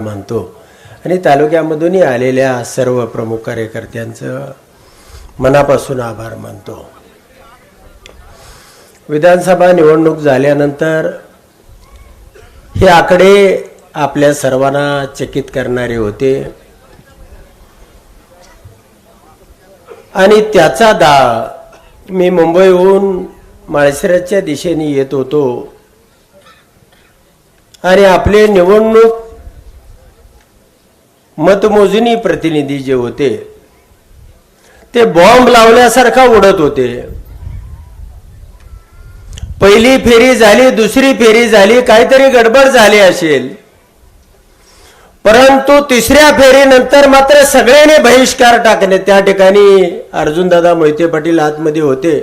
मानतो आणि तालुक्यामधूनही आलेल्या सर्व प्रमुख कार्यकर्त्यांचं मनापासून आभार मानतो. विधानसभा निवडणूक झाल्यानंतर हे आकडे आपल्या सर्वांना चकित करणारे होते. आणि त्याचा दा मी मुंबईहून माळशिराच्या दिशेने येत होतो. आणि आपले निवडणूक मतमोजणी प्रतिनिधी जे होते ते बॉम्ब लावल्यासारखा उडत होते. पहिली फेरी झाली दुसरी फेरी झाली काहीतरी गडबड झाली असेल. परंतु तिसऱ्या फेरीनंतर मात्र सगळ्यांनी बहिष्कार टाकणे त्या ठिकाणी अर्जुनदादा मोहिते पाटील आतमध्ये होते.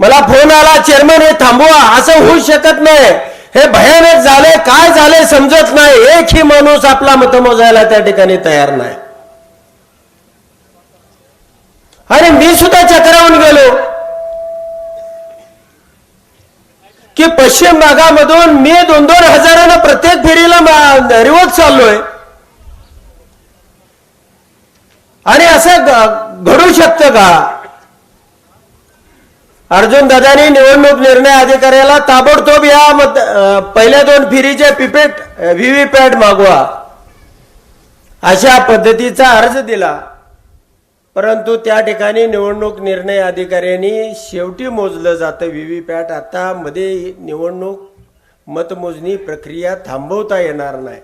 मला फोन आला चेअरमन हे थांबवा असं होऊ शकत नाही. हे भयानक झाले काय झाले समजत नाही. एकही माणूस आपला मत मोजायला त्या ठिकाणी तयार नाही. आणि मी सुद्धा चक्रावून गेलो. की पश्चिम भागामधून मी दोन दोन हजारानं प्रत्येक फेरीला रिवत चाललोय. आणि असं घडू शकतं का? अर्जुन दादानी निवडणूक निर्णय अधिकाऱ्याला ताबडतोब या मत पहिल्या दोन फेरीचे पिपेट व्हीव्हीपॅट मागवा. अशा पद्धतीचा अर्ज दिला. परंतु त्या ठिकाणी निवडणूक निर्णय अधिकाऱ्यांनी शेवटी मोजलं जातं व्हीव्हीपॅट. आता मध्ये निवडणूक मतमोजणी प्रक्रिया थांबवता येणार नाही.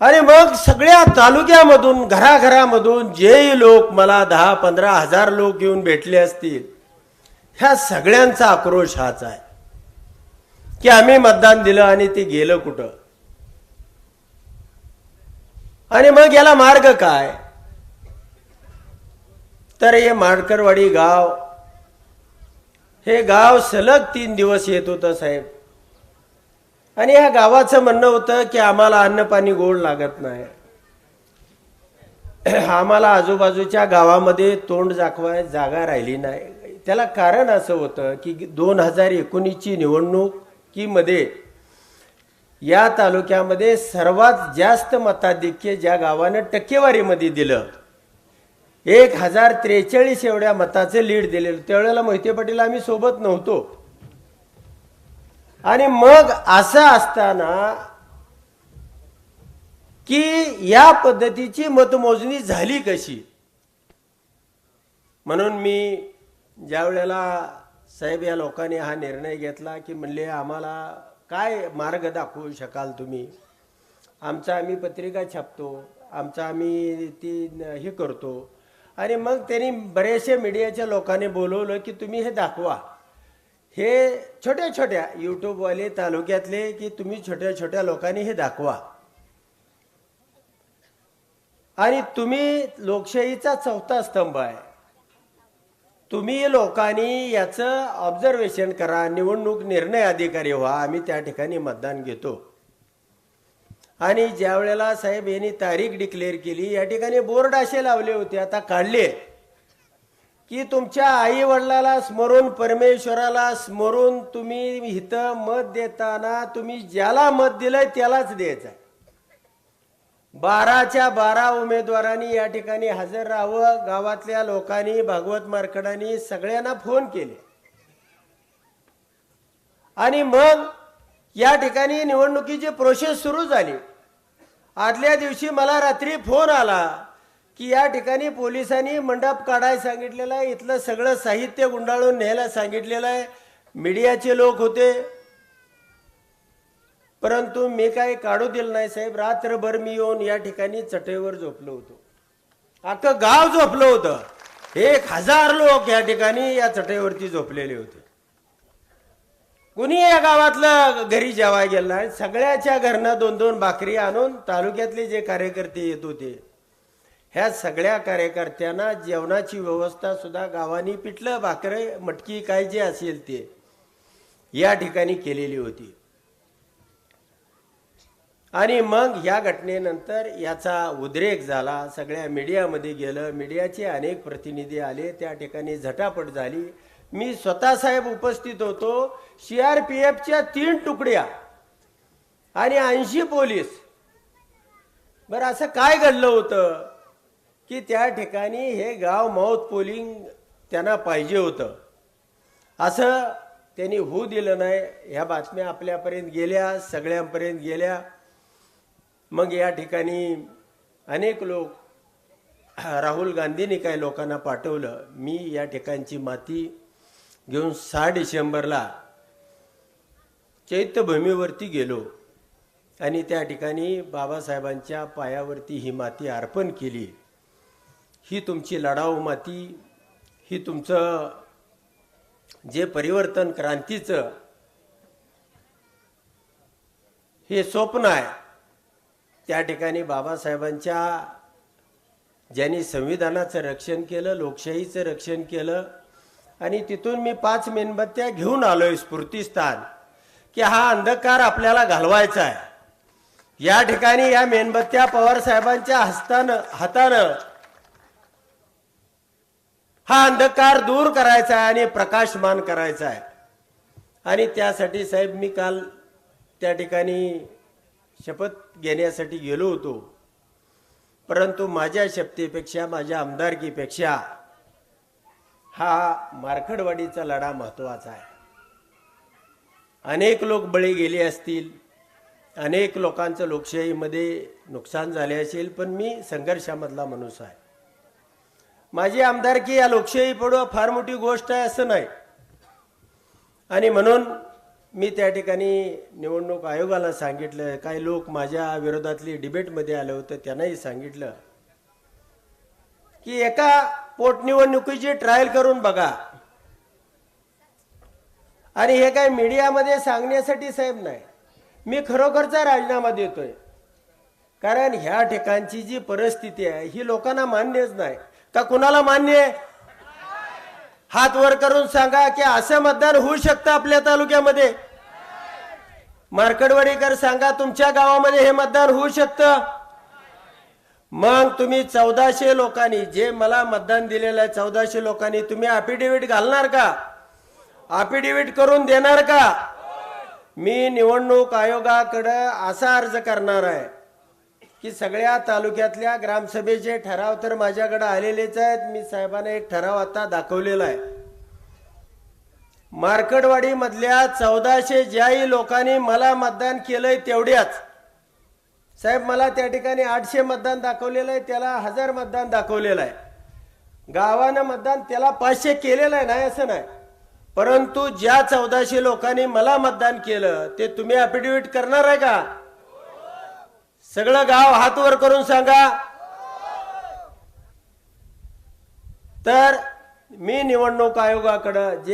आणि मग सगळ्या तालुक्यामधून घराघरामधून जेही लोक मला दहा पंधरा हजार लोक येऊन भेटले असतील ह्या सगळ्यांचा आक्रोश हाच आहे. की आम्ही मतदान दिलं आणि ते गेलं कुठं? आणि मग याला मार्ग काय? तर हे माडकरवाडी गाव हे गाव सलग तीन दिवस येत होतं साहेब. आणि ह्या गावाचं म्हणणं होतं की आम्हाला अन्न पाणी गोड लागत नाही. आम्हाला आजूबाजूच्या गावामध्ये तोंड दाखवाय जागा राहिली नाही. त्याला कारण असं होतं की दोन हजार एकोणीसची निवडणुकीमध्ये या तालुक्यामध्ये सर्वात जास्त मताधिक्य ज्या गावानं टक्केवारीमध्ये दिलं एक हजार त्रेचाळीस एवढ्या मताचं लीड दिलेलं. त्यावेळेला मोहिते पाटील आम्ही सोबत नव्हतो. आणि मग असं असताना की या पद्धतीची मतमोजणी झाली कशी? म्हणून मी ज्या वेळेला साहेब या लोकांनी हा निर्णय घेतला की म्हणले आम्हाला काय मार्ग दाखवू शकाल तुम्ही? आमचा आम्ही पत्रिका छापतो आमचा आम्ही ती हे करतो. आणि मग त्यांनी बरेचशा मीडियाच्या लोकांनी बोलवलं की तुम्ही हे दाखवा. हे छोट्या छोट्या यूट्यूबवाले तालुक्यातले की तुम्ही छोट्या छोट्या लोकांनी हे दाखवा. आणि तुम्ही लोकशाहीचा चौथा स्तंभ आहे. तुम्ही लोकांनी याचं ऑब्झर्वेशन करा निवडणूक निर्णय अधिकारी व्हा आम्ही त्या ठिकाणी मतदान घेतो. आणि ज्या वेळेला साहेब यांनी तारीख डिक्लेअर केली या ठिकाणी बोर्ड असे लावले होते आता काढले. की तुमच्या आई वडिलाला स्मरून परमेश्वराला स्मरून तुम्ही इथं मत देताना तुम्ही ज्याला मत दिलंय त्यालाच द्यायचं. बाराच्या बारा उमेदवारांनी या ठिकाणी हजर राहावं गावातल्या लोकांनी भागवत मार्कडांनी सगळ्यांना फोन केले. आणि मग या ठिकाणी निवडणुकीची प्रोसेस सुरू झाली. आदल्या दिवशी मला रात्री फोन आला. की या ठिकाणी पोलिसांनी मंडप काढायला सांगितलेलं आहे. इथलं सगळं साहित्य गुंडाळून न्यायला सांगितलेलं आहे. मीडियाचे लोक होते. परंतु मी काही काढू दिलं नाही साहेब. रात्रभर मी येऊन या ठिकाणी चटईवर झोपलो होतो. अख्खं गाव झोपलं होतं. एक हजार लोक या ठिकाणी या चटईवरती झोपलेले होते. कुणी या गावातलं घरी जेवाय गेलं नाही. सगळ्याच्या घरनं दोन दोन भाकरी आणून तालुक्यातले जे कार्यकर्ते येत होते ह्या सगळ्या कार्यकर्त्यांना जेवणाची व्यवस्था सुद्धा गावानी पिठलं भाकरे मटकी काय जे असेल ते या ठिकाणी केलेली होती. आणि मग या घटनेनंतर याचा उद्रेक झाला. सगळ्या मीडियामध्ये गेलं. मीडियाचे अनेक प्रतिनिधी आले. त्या ठिकाणी झटापट झाली. मी स्वतः साहेब उपस्थित होतो. सी आर पी एफच्या तीन तुकड्या आणि ऐंशी पोलीस. बरं असं काय घडलं होतं? की त्या ठिकाणी हे गाव माउथ पोलिंग त्यांना पाहिजे होतं. असं त्यांनी होऊ दिलं नाही. ह्या बातम्या आपल्यापर्यंत गेल्या सगळ्यांपर्यंत गेल्या. मग या ठिकाणी अनेक लोक राहुल गांधींनी काही लोकांना पाठवलं. मी या ठिकाणची माती घेऊन सहा डिसेंबरला चैत्यभूमीवरती गेलो आणि त्या ठिकाणी बाबासाहेबांच्या पायावरती ही माती अर्पण केली. ही तुमची लढाऊ माती ही तुमचं जे परिवर्तन क्रांतीचं हे स्वप्न आहे. त्या ठिकाणी बाबासाहेबांच्या ज्यांनी संविधानाचं रक्षण केलं लोकशाहीचं रक्षण केलं आणि तिथून मी पाच मेणबत्त्या घेऊन आलोय स्फूर्तीस्थान की हा अंधकार आपल्याला घालवायचा आहे. या ठिकाणी या मेणबत्त्या पवार साहेबांच्या हस्तानं हातानं हा अंधकार दूर करायचा आहे आणि प्रकाशमान करायचा आहे. आणि त्यासाठी साहेब मी काल त्या ठिकाणी शपथ घेण्यासाठी गेलो होतो. परंतु माझ्या शपथेपेक्षा माझ्या आमदारकीपेक्षा हा मारखडवाडीचा लढा महत्त्वाचा आहे. अनेक लोक बळी गेले असतील अनेक लोकांचं लोकशाहीमध्ये नुकसान झाले असेल पण मी संघर्षामधला माणूस आहे. माझी आमदारकी या लोकशाही पुढं फार मोठी गोष्ट आहे असं नाही. आणि म्हणून मी त्या ठिकाणी निवडणूक आयोगाला सांगितलं काही लोक माझ्या विरोधातली डिबेटमध्ये आले होते त्यांनाही सांगितलं की एका पोटनिवडणुकीची ट्रायल करून बघा. आणि हे काय मीडियामध्ये सांगण्यासाठी साहेब नाही. मी खरोखरचा राजीनामा देतोय. कारण ह्या ठिकाणची जी परिस्थिती आहे ही लोकांना मान्यच नाही. का कुणाला मान्य आहे? हात वर करून सांगा की असं मतदान होऊ शकतं आपल्या तालुक्यामध्ये. मार्कडवाडीकर सांगा तुमच्या गावामध्ये हे मतदान होऊ शकतं? मग तुम्ही चौदाशे लोकांनी जे मला मतदान दिलेलं आहे चौदाशे लोकांनी तुम्ही अफिडेव्हिट घालणार का? अफिडेव्हिट करून देणार का? मी निवडणूक आयोगाकडं असा अर्ज करणार आहे. की सगळ्या तालुक्यातल्या ग्रामसभेचे ठराव तर माझ्याकडे आलेलेच आहेत. मी साहेबांना एक ठराव आता दाखवलेला आहे. मार्कडवाडी मधल्या चौदाशे ज्याही लोकांनी मला मतदान केलंय तेवढ्याच. साहेब मला त्या ठिकाणी आठशे मतदान दाखवलेलं आहे त्याला हजार मतदान दाखवलेलं आहे. गावानं मतदान त्याला पाचशे केलेलं आहे नाही असं नाही. परंतु ज्या चौदाशे लोकांनी मला मतदान केलं ते तुम्ही अफिडेव्हिट करणार आहे का? सगळं गाव हात वर करून सांगा. तर मी निवडणूक आयोगाकडं जे